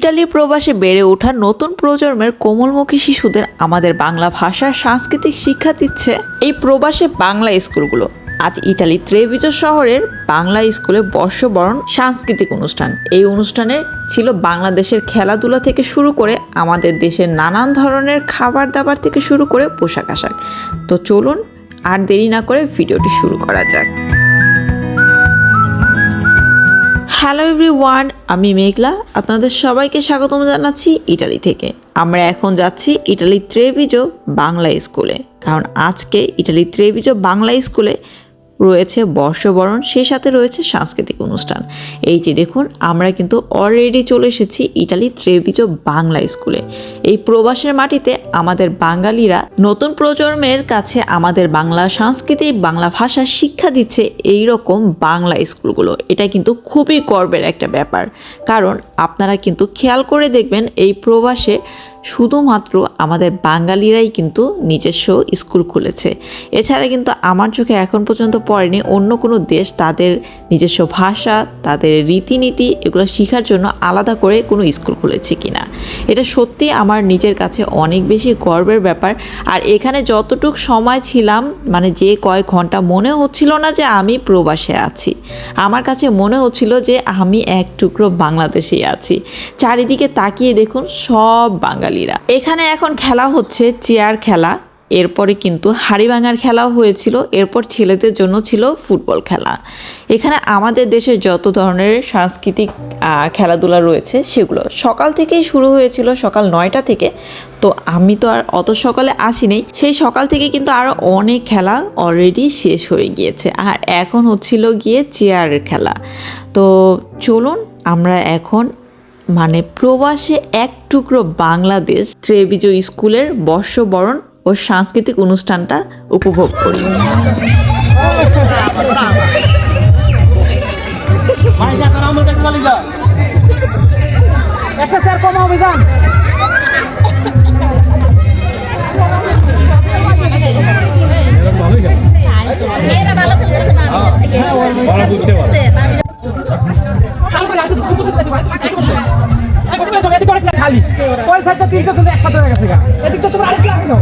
ইটালির প্রবাসে বেড়ে ওঠা নতুন প্রজন্মের কোমলমুখী শিশুদের আমাদের বাংলা ভাষা, সাংস্কৃতিক শিক্ষা দিচ্ছে এই প্রবাসে বাংলা স্কুলগুলো। আজ ইটালি ত্রেভিজো শহরের বাংলা স্কুলে বর্ষবরণ সাংস্কৃতিক অনুষ্ঠান। এই অনুষ্ঠানে ছিল বাংলাদেশের খেলাধুলা থেকে শুরু করে আমাদের দেশের নানান ধরনের খাবার দাবার থেকে শুরু করে পোশাক আশাক তো চলুন আর দেরি না করে ভিডিওটি শুরু করা যাক। হ্যালো এভরিওয়ান, আমি মেঘলা। আপনাদের সবাইকে স্বাগতম জানাচ্ছি ইটালি থেকে। আমরা এখন যাচ্ছি ইটালি ত্রেবিজো বাংলা স্কুলে। কারণ আজকে ইটালি ত্রেবিজো বাংলা স্কুলে রয়েছে বর্ষবরণ, সেই সাথে রয়েছে সাংস্কৃতিক অনুষ্ঠান। এই যে দেখুন, আমরা কিন্তু অলরেডি চলে এসেছি ইটালি ত্রেভিজো বাংলা স্কুলে। এই প্রবাসের মাটিতে আমাদের বাঙালিরা নতুন প্রজন্মের কাছে আমাদের বাংলা সংস্কৃতি, বাংলা ভাষা শিক্ষা দিচ্ছে এই রকম বাংলা স্কুলগুলো। এটা কিন্তু খুবই গর্বের একটা ব্যাপার। কারণ আপনারা কিন্তু খেয়াল করে দেখবেন এই প্রবাসে শুধুমাত্র আমাদের বাঙালিরাই কিন্তু নিজস্ব স্কুল খুলেছে। এছাড়া কিন্তু আমার চোখে এখন পর্যন্ত পড়েনি অন্য কোনো দেশ তাদের নিজস্ব ভাষা, তাদের রীতিনীতি এগুলো শেখার জন্য আলাদা করে কোনো স্কুল খুলেছে কিনা। এটা সত্যি আমার নিজের কাছে অনেক বেশি গর্বের ব্যাপার। আর এখানে যতটুক সময় ছিলাম মানে যে কয়েক ঘণ্টা মনে হচ্ছিল না যে আমি প্রবাসে আছি। আমার কাছে মনে হচ্ছিল যে আমি এক টুকরো বাংলাদেশেই আছি। চারিদিকে তাকিয়ে দেখুন সব বাঙালিরা। এখানে এখন খেলা হচ্ছে চেয়ার খেলা, এরপরে কিন্তু হাড়িভাঙার খেলাও হয়েছিল, এরপর ছেলেদের জন্য ছিল ফুটবল খেলা। এখানে আমাদের দেশের যত ধরনের সাংস্কৃতিক খেলাধুলা রয়েছে সেগুলো। সকাল থেকেই শুরু হয়েছিল সকাল নয়টা থেকে, তো আমি তো আর অত সকালে আসিনি। সেই সকাল থেকে কিন্তু আরও অনেক খেলা অলরেডি শেষ হয়ে গিয়েছে। আর এখন হচ্ছিল গিয়ে চেয়ারের খেলা। তো চলুন, আমরা এখন মানে প্রবাসে এক টুকরো বাংলাদেশ ত্রেবিজয় স্কুলের বর্ষবরণ ও সাংস্কৃতিক অনুষ্ঠানটা উপভোগ করি। একটা স্যার সাইডটা তিনটা তুমি একসাথে হয়ে গেছে গা। এদিকটা তোমরা আরেকটু আসে।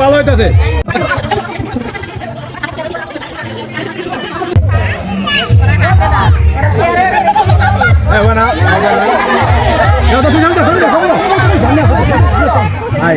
ভালো হইতাছে। তো না আই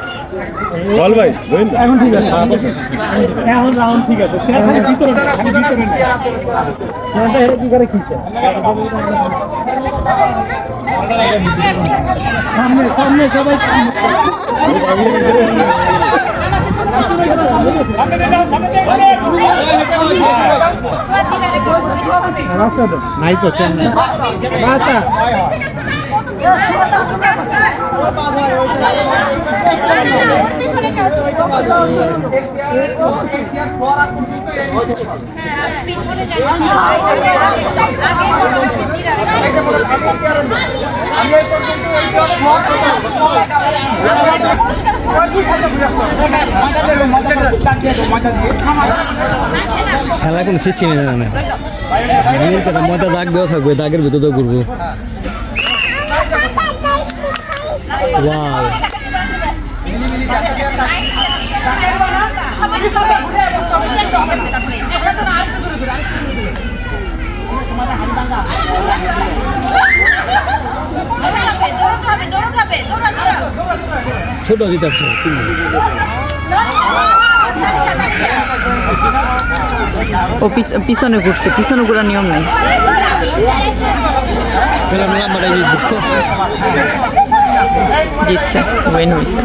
বল ভাই এখন ঠিক আছে। এখন রাউন্ড ঠিক আছে। হেরে কি করে খিচতে সামনে সামনে সবাই নাই তো চেন্নাই। আচ্ছা পিছনে যাই খেলা কোনো সে চিনে না না ময়দা দাগ দেওয়া থাকবে দাগের ভিতরে ঘুরবো। ওয়াও ছোট পিছনে ঘুরছে পিছনে ঘোরার নিয়ম নেই। তাহলে আমি নাম্বারটা দিয়ে দিব জিতছে উইন হয়েছে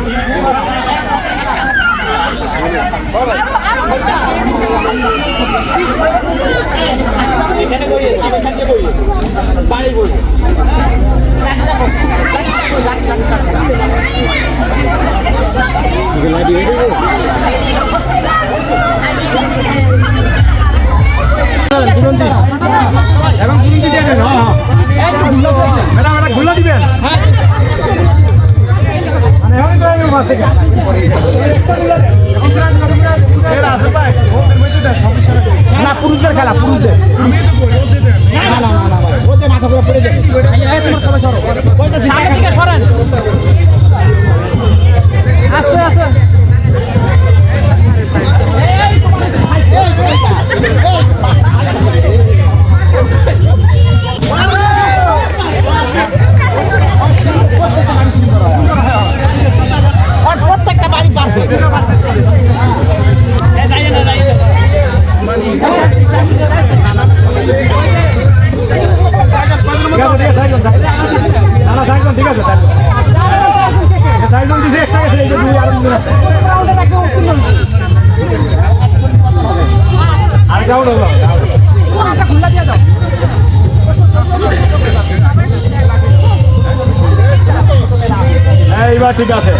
ঠিক আছে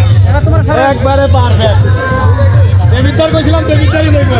একবারে পারফেক্ট দেবিদ্দার কইছিলাম দেবিদ্দারই দেখবো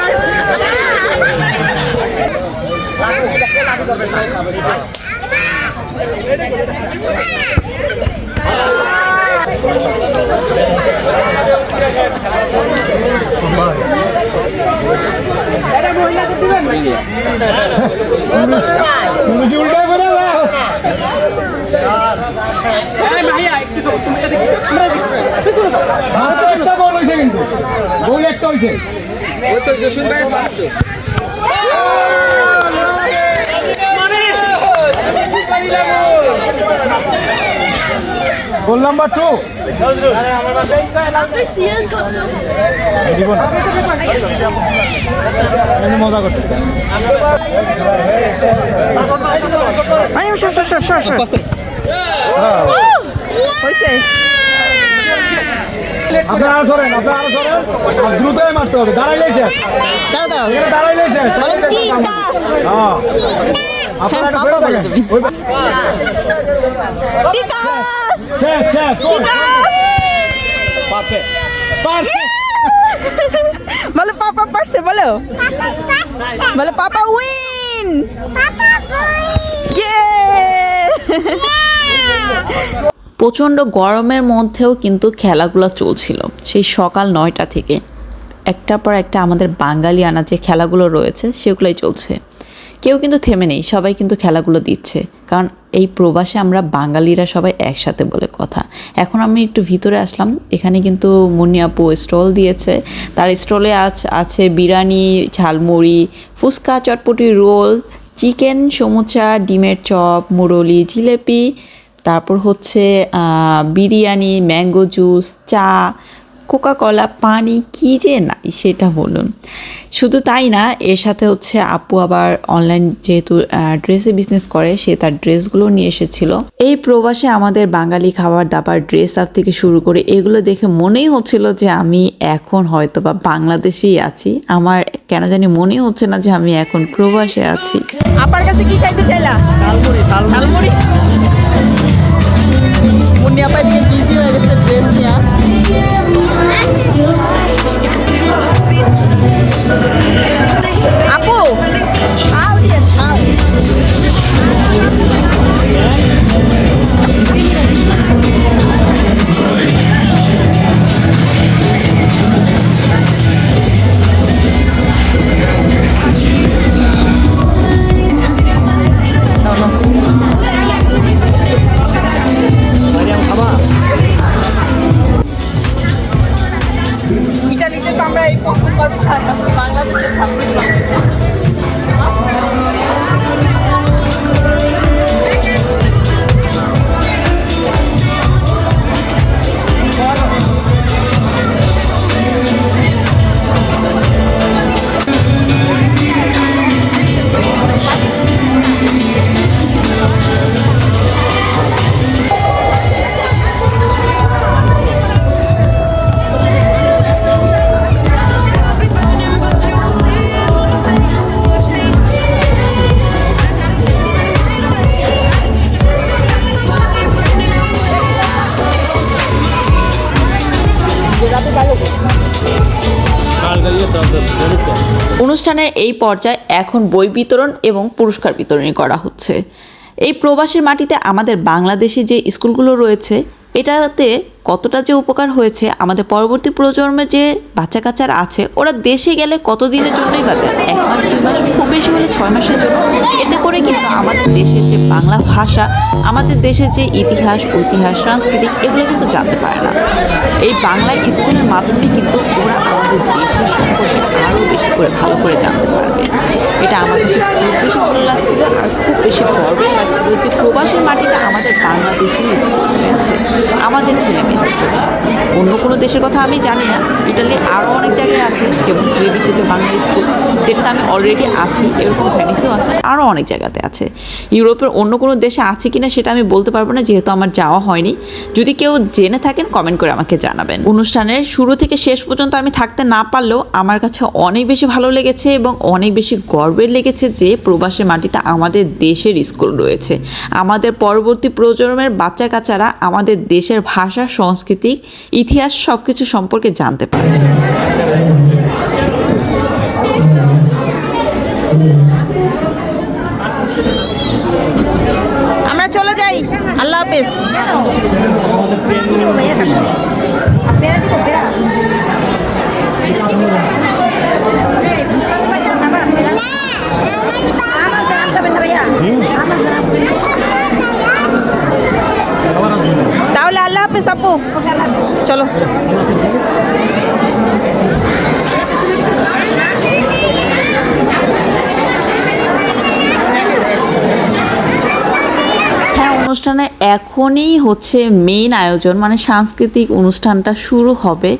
তুমি কি উল্টা করে দাও এই মাহিয়া একটু তো তুমি এদিকে আমরা এদিকে পিছনে যাও মাত্র একটা গোল নাম্বার টু দিব না। মজা করছে। হয়েছে আপনারা সরেন আপনারা সরেন। দ্রুতই মারতে হবে। শেষ। দাও বলো তিতাস! পাপা তিতাস! পারছে। বলো পাপা পারছে বলো। বলো পাপা উইন! প্রচণ্ড গরমের মধ্যেও কিন্তু খেলাগুলো চলছিল। সেই সকাল নয়টা থেকে। একটা পর একটা আমাদের বাঙালি আনা যে খেলাগুলো রয়েছে সেগুলোই চলছে। কেউ কিন্তু থেমে নেই, সবাই কিন্তু খেলাগুলো দিচ্ছে। কারণ এই প্রবাসে আমরা বাঙালিরা সবাই একসাথে বলে কথা। এখন আমি একটু ভিতরে আসলাম, এখানে কিন্তু মুনিয়াপু স্টল দিয়েছে। তার স্টলে আজ আছে বিরিয়ানি, ঝালমুড়ি, ফুচকা, চটপটি রোল, চিকেন, সমুচা, ডিমের চপ, মুরলি, জিলেপি, তারপর হচ্ছে বিরিয়ানি, ম্যাঙ্গো জুস, চা কোকা কলা পানি কী যে নাই সেটা বলুন। শুধু তাই না এর সাথে হচ্ছে আপু আবার অনলাইন যেহেতু ড্রেসে বিজনেস করে সে তার ড্রেসগুলো নিয়ে এসেছিল। এই প্রবাসে আমাদের বাঙালি খাবার দাবার ড্রেস আপ থেকে শুরু করে এগুলো দেখে মনেই হচ্ছিল যে আমি এখন হয়তো বা বাংলাদেশেই আছি। আমার কেন জানি মনে হচ্ছে না যে আমি এখন প্রবাসে আছি। আপার কাছে কি খাইতে চাইলা? ঝালমুড়ি মুন্নি আপা এদিকে বিজি হয়ে গেছে ড্রেস নিয়ে আপু শাল দিয়ে শাল অনুষ্ঠানের এই পর্যায়ে এখন বই বিতরণ এবং পুরস্কার বিতরণী করা হচ্ছে। এই প্রবাসের মাটিতে আমাদের বাংলাদেশে যে স্কুলগুলো রয়েছে, এটাতে কতটা যে উপকার হয়েছে, আমাদের পরবর্তী প্রজন্মের যে বাচ্চা কাচ্চারা আছে, ওরা দেশে গেলে কতদিনের জন্যই বাঁচে? এক মাস, দুই মাস, খুব বেশি হলে ছয় মাসের জন্য। এতে করে কিন্তু আমাদের দেশের যে বাংলা ভাষা, আমাদের দেশের যে ইতিহাস, ঐতিহাস, সাংস্কৃতিক, এগুলো কিন্তু জানতে পারে না। এই বাংলা স্কুলের মাধ্যমে কিন্তু ওরা আমাদের দেশের সম্পর্কে আরও বেশি করে ভালো করে জানতে পারবে। এটা আমার কাছে খুব বেশি ভালো লাগছিল আর খুব বেশি গর্বের লাগছিল যে প্রবাসের মাটিতে আমাদের বাংলাদেশি স্কুল রয়েছে। আমাদের ছেলে জন্য অন্য কোনো দেশের কথা আমি জানি না। ইটালির আরও অনেক জায়গায় আছে, যেমন ট্রেবিচেতে বাংলা স্কুল, যেটাতে আমি অলরেডি আছি, এরকম ভ্যানিসেও আছে আরও অনেক জায়গাতে আছে। ইউরোপের অন্য কোনো দেশে আছে কি না সেটা আমি বলতে পারব না, যেহেতু আমার যাওয়া হয়নি। যদি কেউ জেনে থাকেন কমেন্ট করে আমাকে জানাবেন। অনুষ্ঠানের শুরু থেকে শেষ পর্যন্ত আমি থাকতে না পারলেও আমার কাছে অনেক বেশি ভালো লেগেছে এবং অনেক বেশি গর্বের লেগেছে যে প্রবাসের মাটিতে আমাদের দেশের স্কুল রয়েছে। আমাদের পরবর্তী প্রজন্মের বাচ্চা কাচ্চারা আমাদের দেশের ভাষা সংস্কৃতি ইতিহাস সব কিছু সম্পর্কে জানতে পারছে। আমরা চলে যাই। আল্লাহ হাফেজ। তাহলে আল্লাহ হাফেজ আপু চলো হ্যাঁ অনুষ্ঠানে এখনই হচ্ছে মেইন আয়োজন মানে সাংস্কৃতিক অনুষ্ঠানটা শুরু হবে।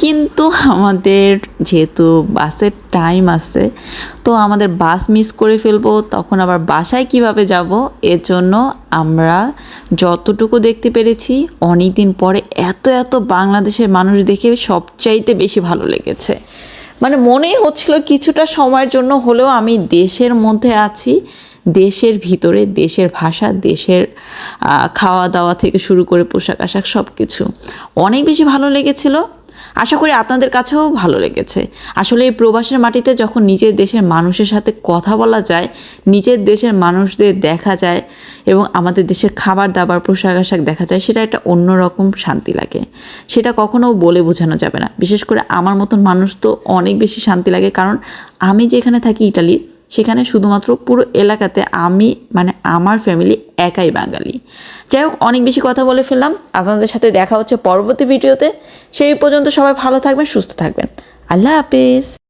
কিন্তু আমাদের যেহেতু বাসের টাইম আছে, তো আমাদের বাস মিস করে ফেলব, তখন আবার বাসায় কীভাবে যাব? এর জন্য আমরা যতটুকু দেখতে পেরেছি অনেক দিন পরে এত এত বাংলাদেশের মানুষ দেখে সবচাইতে বেশি ভালো লেগেছে। মানে মনেই হচ্ছিল কিছুটা সময়ের জন্য হলেও আমি দেশের মধ্যে আছি দেশের ভিতরে, দেশের ভাষা, দেশের খাওয়া দাওয়া থেকে শুরু করে পোশাক আশাক সব কিছু অনেক বেশি ভালো লেগেছিল। আশা করি আপনাদের কাছেও ভালো লেগেছে। আসলে এই প্রবাসের মাটিতে যখন নিজের দেশের মানুষের সাথে কথা বলা যায়, নিজের দেশের মানুষদের দেখা যায় এবং আমাদের দেশের খাবার দাবার পোশাক আশাক দেখা যায়, সেটা একটা অন্যরকম শান্তি লাগে। সেটা কখনো বলে বোঝানো যাবে না। বিশেষ করে আমার মতন মানুষ তো অনেক বেশি শান্তি লাগে। কারণ আমি যেখানে থাকি ইটালির সেখানে শুধুমাত্র পুরো এলাকাতে আমি মানে আমার ফ্যামিলি একাই বাঙালি। যাই হোক, অনেক বেশি কথা বলে ফেললাম। আপনাদের সাথে দেখা হচ্ছে পরবর্তী ভিডিওতে সেই পর্যন্ত সবাই ভালো থাকবেন, সুস্থ থাকবেন। আল্লাহ হাফেজ।